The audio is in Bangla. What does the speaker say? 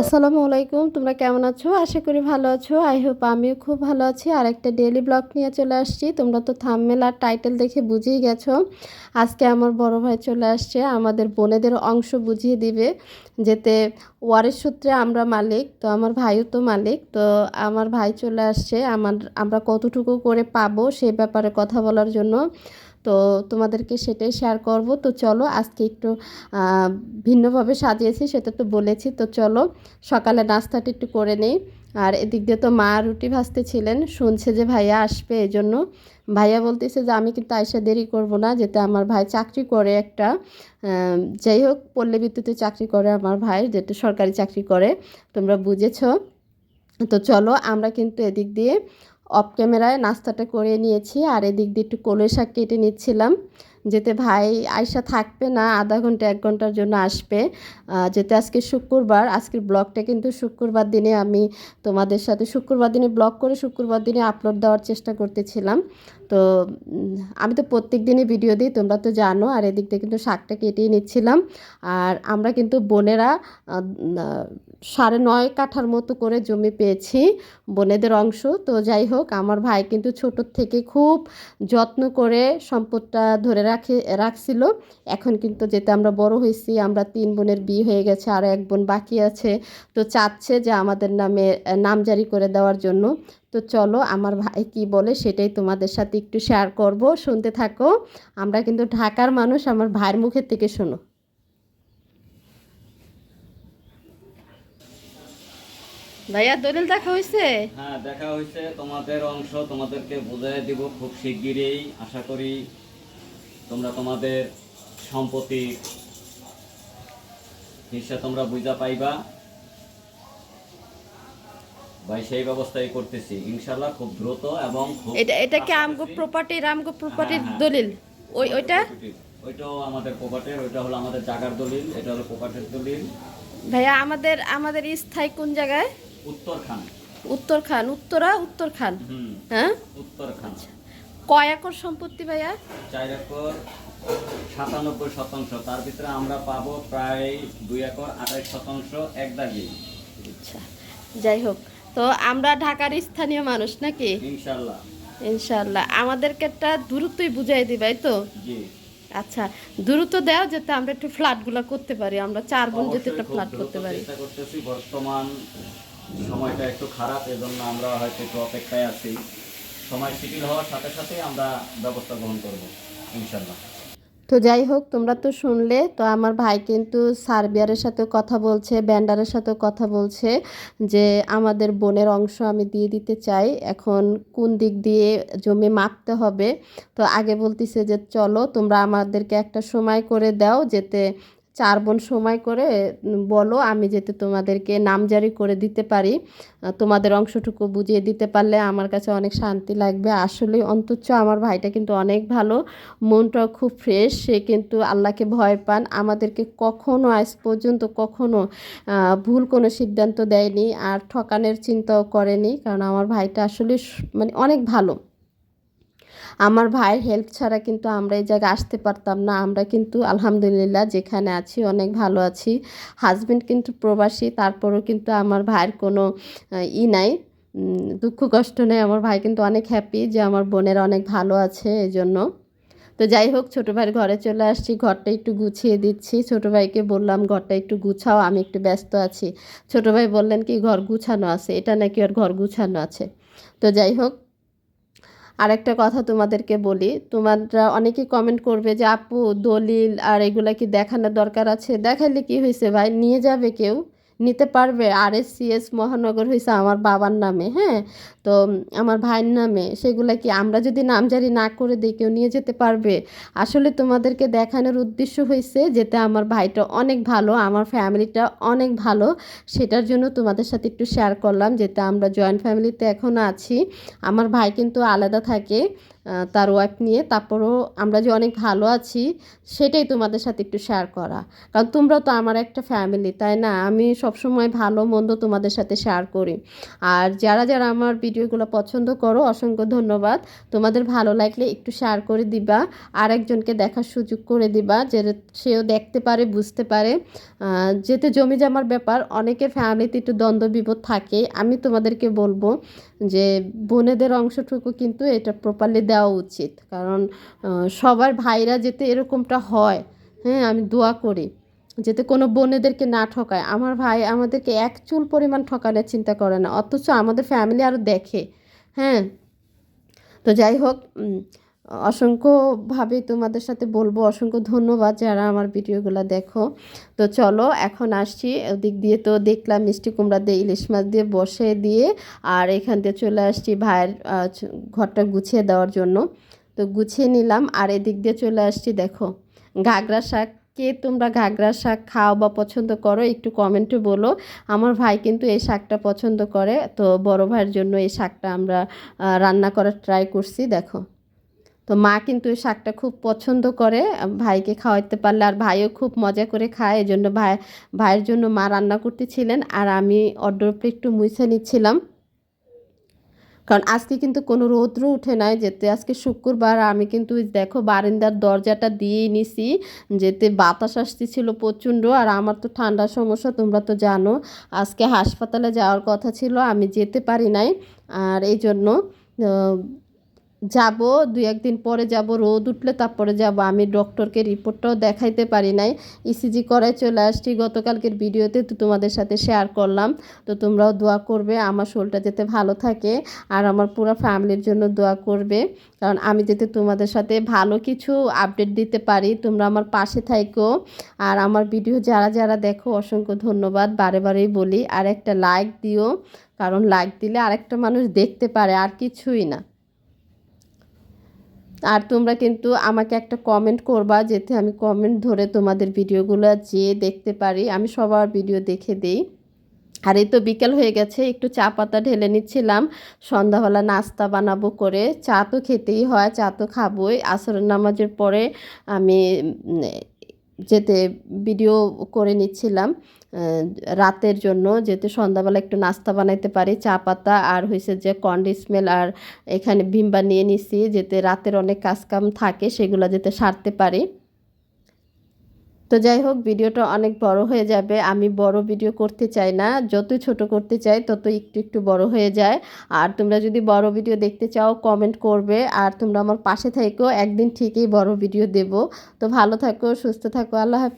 আসসালামু আলাইকুম, তোমরা কেমন আছো? আশা করি ভালো আছো। আই হোপ আমিও খুব ভালো আছি। আর একটা ডেলি ব্লগ নিয়ে চলে আসছি। তোমরা তো থামমেল আর টাইটেল দেখে বুঝেই গেছো। আজকে আমার বড় ভাই চলে আসছে। আমাদের বোনেদের অংশ বুঝিয়ে দিবে, যেতে ওয়ারের সূত্রে আমরা মালিক, তো আমার ভাইও তো মালিক। তো আমার ভাই চলে আসছে। আমার, আমরা কতটুকু করে পাবো সে ব্যাপারে কথা বলার জন্য। তো তোমাদেরকে সেটাই শেয়ার করব। তো চলো, আজকে একটু ভিন্নভাবে সাজিয়েছি, সেটা তো বলেছি। তো চলো, সকালে নাস্তাটা একটু করে নেই। আর এদিক দিয়ে তো মা রুটি ভাজতে ছিলেন, শুনছে যে ভাইয়া আসবে এই জন্য ভাইয়া বলতেছে যে, আমি কিন্তু আইসা দেরি করব না যেতে আমার ভাই চাকরি করে একটা যাই হোক, পল্লী বিদ্যুতে চাকরি করে আমার ভাই যেটা সরকারি চাকরি করে, তোমরা বুঝেছ? তো চলো, আমরা কিন্তু এদিক দিয়ে অফ ক্যামেরায় নাস্তাটা করে নিয়েছি আর এদিক দিয়ে একটু কলই শাক কেটে নিচ্ছিলাম। যেতে ভাই আয়সা থাকবে না, আধা ঘণ্টা, এক ঘণ্টার জন্য আসবে। যেতে আজকে শুক্রবার, আজকের ব্লগটা কিন্তু শুক্রবার দিনে আমি তোমাদের সাথে শুক্রবার দিনে ব্লগ করে শুক্রবার দিনে আপলোড দেওয়ার চেষ্টা করতেছিলাম। তো আমি তো প্রত্যেক দিনই ভিডিও দিই, তোমরা তো জানো, আর এদিক দিয়ে কিন্তু শাকটা কেটেই নিচ্ছিলাম। আর আমরা কিন্তু বোনেরা সাড়ে নয় কাঠার মতো করে জমি পেয়েছি, বোনেদের অংশ। তো যাই হোক, আমার ভাই কিন্তু ছোটোর থেকে খুব যত্ন করে সম্পদটা ধরে রাখে, রাখছিল। এখন কিন্তু যেতে আমরা বড় হয়েছি, আমরা তিন বোনের বিয়ে হয়ে গেছে, আর এক বোন বাকি আছে। তো চাচ্ছে যে আমাদের নামে নামজারি করে দেওয়ার জন্য। তো চলো, আমার ভাই কি বলে সেটাই তোমাদের সাথে একটু শেয়ার করব। শুনতে থাকো, আমরা কিন্তু ঢাকার মানুষ, আমার ভাইয়ের মুখের থেকে শোনো। ভাইয়া, দলিল দেখা হয়েছে? হ্যাঁ দেখা হয়েছে। তোমাদের অংশ তোমাদেরকে বুঝাই দিব খুব শিগগিরই। আশা করি তোমরা তোমাদের সম্পত্তি হিসা তোমরা বুঝা পাইবা। ভাই সেই ব্যবস্থাই করতেছি। ইনশাল্লাহ খুব দ্রুত এবং এটা এটা কি আমগো কাছাকাছি। প্রপার্টির প্রপার্টির। দলিল? ওই ওইটা? ওইটাও আমাদের পোকাটের ওইটা হলো আমাদের জাগার দলিল এটা হলো পোকাটের দলিল। ভাইয়া আমাদের আমাদের স্থায়ী কোন জায়গায়? উত্তরখান। উত্তরখান উত্তরা উত্তরখান। হ্যাঁ? উত্তরখান। কয় একর সম্পত্তি ভাইয়া? চার একর সাতানব্বই শতাংশ। তার ভিতরে আমরা পাবো প্রায় দুই একর আঠাশ শতাংশ এক দাগি। আচ্ছা যাই হোক। তো আমরা ঢাকার স্থানীয় মানুষ নাকি? ইনশাল্লাহ। ইনশাল্লাহ। আমাদেরকে একটা দ্রুতই বুঝাই দিবাই তো? জি। আচ্ছা দ্রুত দেও যাতে আমরা একটু ফ্ল্যাটগুলো করতে পারি আমরা চার বোন যাতে একটা ফ্ল্যাট করতে পারি। চেষ্টা করতেছি। বর্তমান সময়টা একটু খারাপ এজন্য আমরা হয়তো একটু অপেক্ষায় আছি। সময় শিথিল হওয়ার সাথে সাথে আমরা ব্যবস্থা গ্রহণ করব, ইনশাল্লাহ। তো যাই হোক, তোমরা তো শুনলে, তো আমার ভাই কিন্তু সার্বিয়ারের সাথে কথা বলছে, ব্যান্ডারের সাথে কথা বলছে, যে আমাদের বোনের অংশ আমি দিয়ে দিতে চাই, এখন কোন দিক দিয়ে জমি মাপতে হবে? তো আগে বলতিছে যে, চলো, তোমরা আমাদেরকে একটা সময় করে দাও, যেতে চার বোন সময় করে বলো আমি যেতে তোমাদেরকে নামজারি করে দিতে পারি। তোমাদের অংশটুকু বুঝিয়ে দিতে পারলে আমার কাছে অনেক শান্তি লাগবে। আসলে অন্তত আমার ভাইটা কিন্তু অনেক ভালো, মনটাও খুব ফ্রেশ সে কিন্তু আল্লাহকে ভয় পান। আমাদেরকে কখনো আজ পর্যন্ত কখনো ভুল কোনো সিদ্ধান্ত দেয়নি আর ঠকানের চিন্তাও করেনি, কারণ আমার ভাইটা আসলে মানে অনেক ভালো। আমার ভাইয়ের হেল্প ছাড়া কিন্তু আমরা এই জায়গায় আসতে পারতাম না। আমরা কিন্তু আলহামদুলিল্লাহ যেখানে আছি অনেক ভালো আছি। হাজবেন্ড কিন্তু প্রবাসী, তারপরেও কিন্তু আমার ভাইয়ের কোনো ই নাই। দুঃখ কষ্ট নেই। আমার ভাই কিন্তু অনেক হ্যাপি যে আমার বোনের অনেক ভালো আছে এই জন্য তো যাই হোক, ছোটো ভাইয়ের ঘরে চলে আসছি। ঘরটা একটু গুছিয়ে দিচ্ছি। ছোটো ভাইকে বললাম, ঘরটা একটু গুছাও, আমি একটু ব্যস্ত আছি। ছোটো ভাই বললেন, কি ঘর গুছানো আছে? এটা নাকি আর ঘর গুছানো আছে। তো যাই হোক আরেকটা কথা তোমাদেরকে বলি, তোমরা অনেকে কমেন্ট করবে যে, আপু, দলিল আর এগুলা কি দেখানোর দরকার আছে? দেখাইলে কি হয়েছে ভাই? নিয়ে যাবে কেউ। নিতে পারবে আর এস সিএস মহানগর হয়েছে আমার বাবার নামে হ্যাঁ? তো আমার ভাইয়ের নামে। সেগুলা কি আমরা যদি নামজারি না করে দিই, কেউ নিয়ে যেতে পারবে? আসলে তোমাদেরকে দেখানোর উদ্দেশ্য হয়েছে যেতে আমার ভাইটা অনেক ভালো, আমার ফ্যামিলিটা অনেক ভালো। সেটার জন্য তোমাদের সাথে একটু শেয়ার করলাম যেতে আমরা জয়েন্ট ফ্যামিলিতে এখনও আছি। আমার ভাই কিন্তু আলাদা থাকে। তার ওয়াইফ নিয়ে। তারপরও আমরা যে অনেক ভালো আছি, সেটাই তোমাদের সাথে একটু শেয়ার করা। কারণ তোমরা তো আমার একটা ফ্যামিলি তাই না? আমি সবসময় ভালো, মন্দ তোমাদের সাথে শেয়ার করি। আর যারা যারা আমার ভিডিওগুলো পছন্দ করো, অসংখ্য ধন্যবাদ। তোমাদের ভালো লাগলে একটু শেয়ার করে দিবা। আর একজনকে দেখার সুযোগ করে দিবা, যে সেও দেখতে পারে, বুঝতে পারে। যেতে জমি জামার ব্যাপার, অনেকের ফ্যামিলিতে একটু দ্বন্দ্ব বিপদ থাকে। আমি তোমাদেরকে বলব যে, বোনেদের অংশটুকু কিন্তু এটা প্রপারলি দেওয়া উচিত। কারণ সবার ভাইরা যেতে এরকমটা হয় হ্যাঁ আমি দোয়া করি। যাতে কোনো বোনেদেরকে না ঠকায়। আমার ভাই আমাদেরকে এক চুল পরিমাণ ঠকানোর চিন্তা করে না। অথচ আমাদের ফ্যামিলি আরও দেখে হ্যাঁ। তো যাই হোক অসংখ্যভাবে তোমাদের সাথে বলব, অসংখ্য ধন্যবাদ যারা আমার ভিডিওগুলো দেখো। তো চলো, এখন আসছি, ওদিক দিয়ে তো দেখলাম মিষ্টি কুমড়া দিয়ে ইলিশ মাছ দিয়ে বসে দিয়ে, আর এখান দিয়ে চলে আসছি ভাইয়ের ঘরটা গুছিয়ে দেওয়ার জন্য। তো গুছিয়ে নিলাম, আর এদিক দিয়ে চলে আসছি, দেখো। ঘাগরা শাক, কে তোমরা ঘাগরা শাক খাও বা পছন্দ করো, একটু কমেন্টে বলো। আমার ভাই কিন্তু এই শাকটা পছন্দ করে, তো বড় ভাইয়ের জন্য এই শাকটা আমরা রান্না করার ট্রাই করছি, দেখো। তো মা কিন্তু এই শাকটা খুব পছন্দ করে, ভাইকে খাওয়াইতে পারলে আর ভাইও খুব মজা করে খায়। এই জন্য ভাই, ভাইয়ের জন্য মা রান্না করতেছিলেন আর আমি অর্ডার একটু মুছে নিচ্ছিলাম। কারণ আজকে কিন্তু কোনো রৌদ্র উঠে নাই, যেতে আজকে শুক্রবার। আমি কিন্তু দেখো বারান্দার দরজাটা দিয়েই নিছি, যেতে বাতাস আসতেছিল প্রচণ্ড আর আমার তো ঠান্ডার সমস্যা, তোমরা তো জানো। আজকে হাসপাতালে যাওয়ার কথা ছিল, আমি যেতে পারি নাই। আর এই জন্য যাব, দুই একদিন পরে যাব, রোদ উঠলে তারপরে যাব। আমি ডক্টরকে রিপোর্টটাও দেখাইতে পারি নাই। ইসিজি করায় চলে আসছি। গতকালকের ভিডিওতে তো তোমাদের সাথে শেয়ার করলাম। তো তোমরাও দোয়া করবে, আমার শরীরটা যাতে ভালো থাকে আর আমার পুরো ফ্যামিলির জন্য দোয়া করবে। কারণ আমি যাতে তোমাদের সাথে ভালো কিছু আপডেট দিতে পারি, তোমরা আমার পাশে থাইকো। আর আমার ভিডিও যারা যারা দেখো, অসংখ্য ধন্যবাদ। বারে বারেই বলি আর একটা লাইক দিও। কারণ লাইক দিলে আরেকটা মানুষ দেখতে পারে, আর কিছুই না। আর তোমরা কিন্তু আমাকে একটা কমেন্ট করবা যেতে আমি কমেন্ট ধরে তোমাদের ভিডিওগুলো যেয়ে দেখতে পারি। আমি সবার ভিডিও দেখে দিই। আর এই তো বিকেল হয়ে গেছে, একটু চা পাতা ঢেলে নিচ্ছিলাম। সন্ধ্যাবেলা নাস্তা বানাবো করে। চা তো খেতেই হয়, চা তো খাবোই। আসরের নামাজের পরে আমি যেতে ভিডিও করে নিচ্ছিলাম। রাতের জন্য যেতে সন্ধ্যাবেলা একটু নাস্তা বানাইতে পারি, চা পাতা আর হয়েছে যে কন্ডিসমেল আর এখানে ভিমবা নিয়ে নিছি, যেতে রাতের অনেক কাজকাম থাকে, সেগুলো যেতে সারতে পারি। তো যাই হোক, ভিডিওটা অনেক বড় হয়ে যাবে। আমি বড় ভিডিও করতে চাই না। যত ছোট করতে চাই তত একটু একটু বড় হয়ে যায়। আর তোমরা যদি বড় ভিডিও দেখতে চাও কমেন্ট করবে। আর তোমরা আমার পাশে থেকো একদিন ঠিকই বড় ভিডিও দেব। তো ভালো থাকো, সুস্থ থাকো, আল্লাহ হাফেজ।